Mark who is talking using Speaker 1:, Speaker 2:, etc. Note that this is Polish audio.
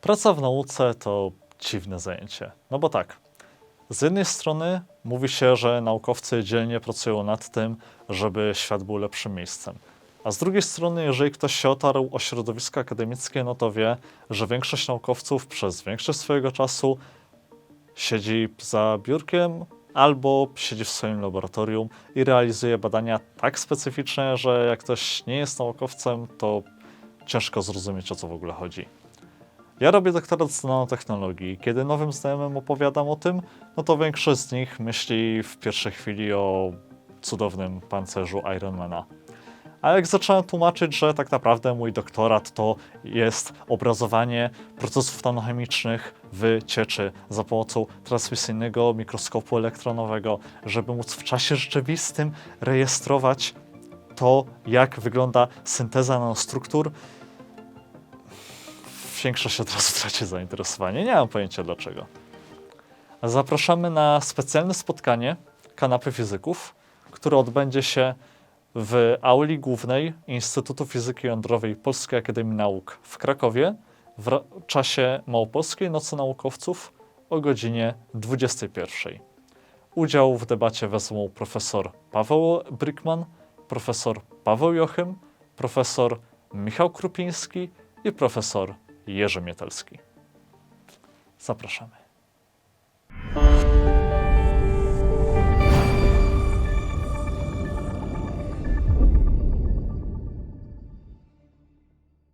Speaker 1: Praca w nauce to dziwne zajęcie. No bo tak, z jednej strony mówi się, że naukowcy dzielnie pracują nad tym, żeby świat był lepszym miejscem. A z drugiej strony, jeżeli ktoś się otarł o środowisko akademickie, no to wie, że większość naukowców przez większość swojego czasu siedzi za biurkiem albo siedzi w swoim laboratorium i realizuje badania tak specyficzne, że jak ktoś nie jest naukowcem, to ciężko zrozumieć o co w ogóle chodzi. Ja robię doktorat z nanotechnologii. Kiedy nowym znajomym opowiadam o tym, no to większość z nich myśli w pierwszej chwili o cudownym pancerzu Ironmana. A jak zacząłem tłumaczyć, że tak naprawdę mój doktorat to jest obrazowanie procesów nanochemicznych w cieczy za pomocą transmisyjnego mikroskopu elektronowego, żeby móc w czasie rzeczywistym rejestrować to, jak wygląda synteza nanostruktur, większość od razu traci zainteresowanie. Nie mam pojęcia dlaczego. Zapraszamy na specjalne spotkanie kanapy fizyków, które odbędzie się w auli głównej Instytutu Fizyki Jądrowej Polskiej Akademii Nauk w Krakowie w czasie Małopolskiej Nocy Naukowców o godzinie 21. Udział w debacie wezmą profesor Paweł Brykman, profesor Paweł Jochym, profesor Michał Krupiński i profesor Jerzy Mietelski. Zapraszamy.